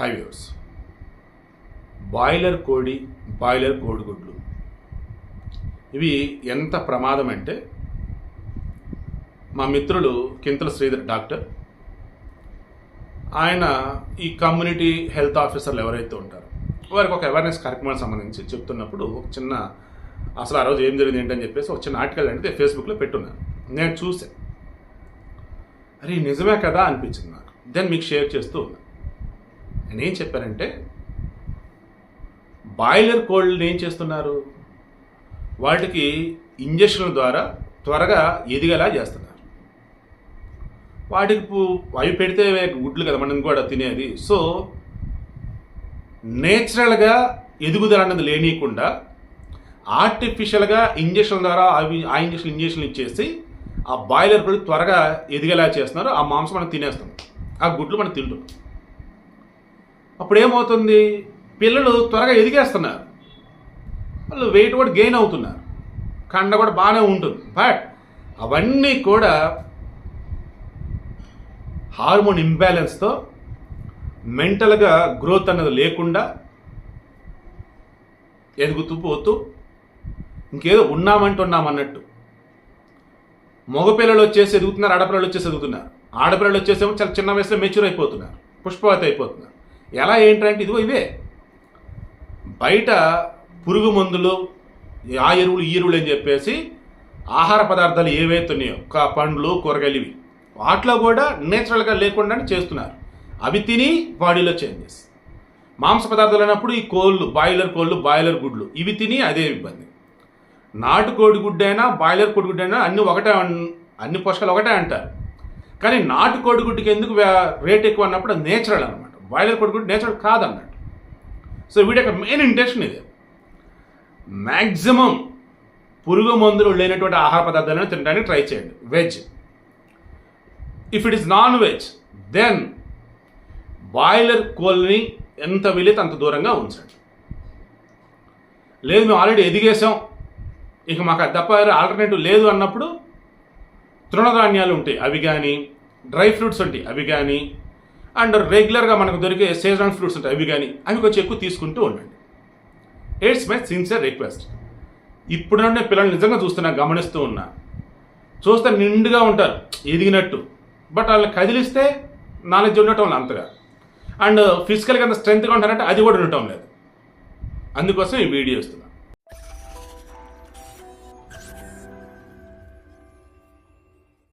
High views broiler కోడి broiler కోడిగుడ్లు. ఇవి ఎంత ప్రమాదం అంటే మా మిత్రులు కింతల శ్రీధర్ డాక్టర్ ఆయన ఈ కమ్యూనిటీ హెల్త్ ఆఫీసర్లు ఎవరైతే ఉంటారో వారికి ఒక అవేర్నెస్ కార్యక్రమానికి సంబంధించి చెప్తున్నప్పుడు ఒక చిన్న అసలు ఆ రోజు ఏం జరిగింది ఏంటని చెప్పేసి ఒక చిన్న ఆర్టికల్ అంటే ఫేస్బుక్లో పెట్టున్నాను. నేను చూసాను అరే నిజమే కదా అనిపించింది నాకు. దెన్ మీకు షేర్ చేస్తూ ఉన్నాను నేను ఏం చెప్పానంటే బాయిలర్ కోళ్ళని ఏం చేస్తున్నారు? వాటికి ఇంజక్షన్ల ద్వారా త్వరగా ఎదిగేలా చేస్తున్నారు. వాటికి అవి పెడితే గుడ్లు కదా మనం కూడా తినేది. సో నేచురల్గా ఎదుగుదల అన్నది లేనీయకుండా ఆర్టిఫిషియల్గా ఇంజక్షన్ ద్వారా అవి ఆ ఇంజక్షన్ ఇంజక్షన్ ఇచ్చేసి ఆ బాయిలర్ కూడా త్వరగా ఎదిగేలా చేస్తున్నారు. ఆ మాంసం మనం తినేస్తాం ఆ గుడ్లు మనం తింటున్నాం. అప్పుడు ఏమవుతుంది పిల్లలు త్వరగా ఎదిగేస్తున్నారు. వాళ్ళు వెయిట్ కూడా గెయిన్ అవుతున్నారు. కండ కూడా బాగానే ఉంటుంది. బట్ అవన్నీ కూడా హార్మోన్ ఇంబ్యాలెన్స్తో మెంటల్గా గ్రోత్ అన్నది లేకుండా ఎదుగుతూ పోతూ ఇంకేదో ఉన్నామంటున్నామన్నట్టు మగపిల్లలు వచ్చేసి ఎదుగుతున్నారు ఆడపిల్లలు వచ్చేసి ఎదుగుతున్నారు. ఆడపిల్లలు వచ్చేసేమో చాలా చిన్న వయసులో మెచ్యూర్ అయిపోతున్నారు. పుష్పవతి అయిపోతున్నారు. ఎలా ఏంటంటే ఇదిగో ఇవే. బయట పురుగు మందులు ఆ ఎరువులు ఈ ఎరువులు అని చెప్పేసి ఆహార పదార్థాలు ఏవైతే ఉన్నాయో పండ్లు కూరగాయలు ఇవి వాటిలో కూడా నేచురల్గా లేకుండానే చేస్తున్నారు. అవి తిని బాడీలో చేంజెస్ మాంస పదార్థాలు అయినప్పుడు ఈ కోళ్ళు బాయిలర్ కోళ్ళు బాయిలర్ గుడ్లు ఇవి తిని అదే ఇబ్బంది. నాటుకోడి గుడ్డు అయినా బాయిలర్ కోడి గుడ్డు అయినా అన్ని ఒకటే అన్ని పోషకాలు ఒకటే అంటారు. కానీ నాటుకోడి గుడ్డుకి ఎందుకు రేట్ ఎక్కువ అన్నప్పుడు నేచురల్ అనమాట బాయిలర్ కోడి నేచర్ నేచురల్ కాదన్నట్టు సో వీడి యొక్క మెయిన్ ఇంటెన్షన్ ఇది. మ్యాక్సిమం పురుగు మందులు లేనటువంటి ఆహార పదార్థాలను తినడానికి ట్రై చేయండి. Veg if it is non veg then broiler కోల్ని ఎంత వీలైతే అంత దూరంగా ఉంచండి. లేదు మేము ఆల్రెడీ ఎదిగేసాం ఇక మాకు తప్ప ఆల్టర్నేటివ్ లేదు అన్నప్పుడు తృణధాన్యాలు ఉంటాయి. అవి కానీ డ్రై ఫ్రూట్స్ ఉంటాయి. అవి కానీ అండ్ రెగ్యులర్గా మనకు దొరికే సీజనల్ ఫ్రూట్స్ ఉంటాయి. అవి కానీ అవి కొంచెం ఎక్కువ తీసుకుంటూ ఉండండి. ఇట్స్ మై సిన్సియర్ రిక్వెస్ట్ ఇప్పుడు నుండి పిల్లల్ని నిజంగా చూస్తున్నా గమనిస్తూ ఉన్నా. చూస్తే నిండుగా ఉంటారు ఎదిగినట్టు. బట్ వాళ్ళని కదిలిస్తే నాలెడ్జ్ ఉండటం లేదు అంతగా. అండ్ ఫిజికల్గా అంత స్ట్రెంత్గా ఉంటారంటే అది కూడా ఉండటం లేదు. అందుకోసం ఈ వీడియో ఇస్తున్నా.